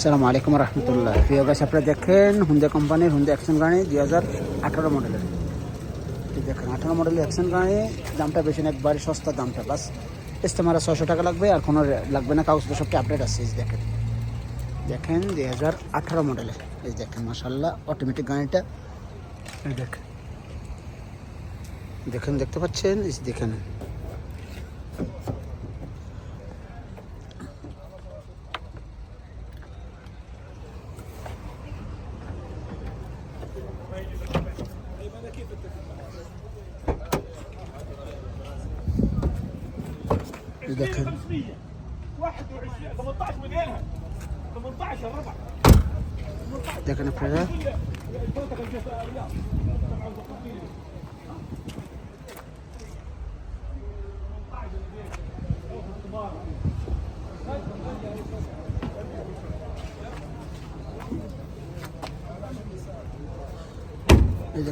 আসসালামু আলাইকুম রহমতুল্লাহ। প্রিয় গাছ আপনারা দেখেন হুন্দা কোম্পানির হুন্দা অ্যাকশন গাড়ি দুই হাজার আঠারো মডেলের দেখেন, আঠারো মডেলের অ্যাকশন গাড়ি দামটা বেশি না, একবারে সস্তা দামটা, বাস। ইস্তেমারা ছশো টাকা লাগবে, আর কোনো লাগবে না কাগজ সবটি আপডেট আছে, এই দেখেন। দেখেন, দুই হাজার আঠারো মডেলের এই দেখেন মাসাল্লাহ অটোমেটিক গাড়িটা। দেখেন। দেখেন, দেখতে পাচ্ছেন? দেখেন। إذا 21 18 وليلها 18 الربع. إذا كان فريزات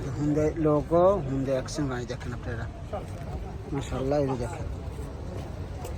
كان هونداي لوجو هونداي أكسن إذا كان ما شاء الله إذا كان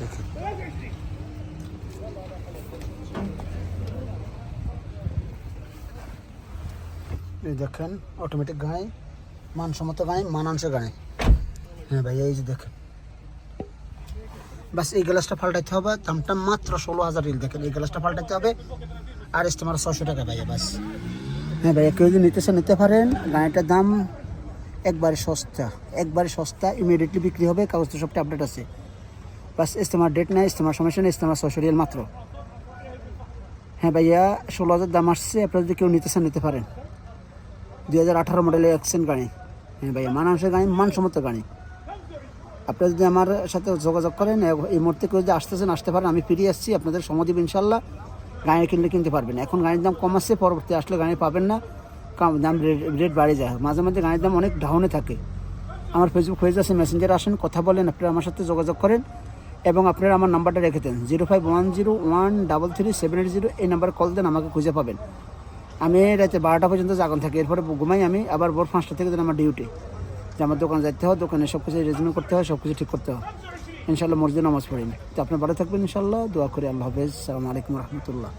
দেখেন এই দেখেন অটোমেটিক গাড়ি মানসম্মত গাড়ি মানানসের গাড়ি হ্যাঁ ভাইয়া এই যে দেখেন। বাস, এই গ্লাসটা পাল্টাইতে হবে, দামটা মাত্র ষোলো হাজার রিল। দেখেন, এই গ্লাসটা পাল্টাইতে হবে, আর ইস্তেমার ছশো টাকা ভাইয়া, বাস। হ্যাঁ ভাইয়া, কেউ যদি নিতেছে নিতে পারেন। গাড়িটার দাম একবারে সস্তা একবারে সস্তা ইমিডিয়েটলি বিক্রি হবে কাগজ তো সবটা আপডেট আছে। বাস ইস্তেমার ডেট নাই ইস্তেমার সমস্যা নেই ইস্তেমার ছশো রিয়াল মাত্র। হ্যাঁ ভাইয়া, ষোলো হাজার দাম আসছে, আপনারা যদি কেউ নিতেছেন নিতে পারেন। দুই হাজার আঠারো মডেলের অ্যাকশন গাড়ি। হ্যাঁ ভাইয়া মানানসের গাড়ি, মানসম্মত গাড়ি। আপনারা যদি আমার সাথে যোগাযোগ করেন এই মুহূর্তে কেউ যদি আসতেছেন আসতে পারেন, আমি ফিরে আসছি, আপনাদের সময় দিব ইনশাল্লাহ। গাড়ি কিনলে কিনতে পারবেন। এখন গাড়ির দাম কম আসছে পরবর্তী আসলে গাড়ি পাবেন না। দাম রেট বাড়ে যায়। মাঝে মাঝে গাড়ির দাম অনেক ডাউনে থাকে। আমার ফেসবুক পেজ আছে মেসেঞ্জারে আসেন, কথা বলেন, আপনারা আমার সাথে যোগাযোগ করেন। এবং আপনারা আমার নাম্বারটা রেখে দেন। Zero five one zero one double three seven eight zero এই নাম্বার কল দেন, আমাকে খুঁজে পাবেন। আমি রাতে বারোটা পর্যন্ত জাগন থাকি, এরপরে ঘুমাই আমি, আবার ভোর পাঁচটা থেকে দেন আমার ডিউটি যে আমার দোকানে যাইতে হয়, দোকানে সব কিছু রেজমেন্ট করতে হয়, সব কিছু ঠিক করতে হয়। ইনশাল্লাহ মসজিদ নামাজ পড়িনি তো আপনার ভালো থাকবেন ইনশাল্লাহ দোয়া করি আল্লাহ হাফেজ। সালামু আলাইকুম রহমতুল্লাহ।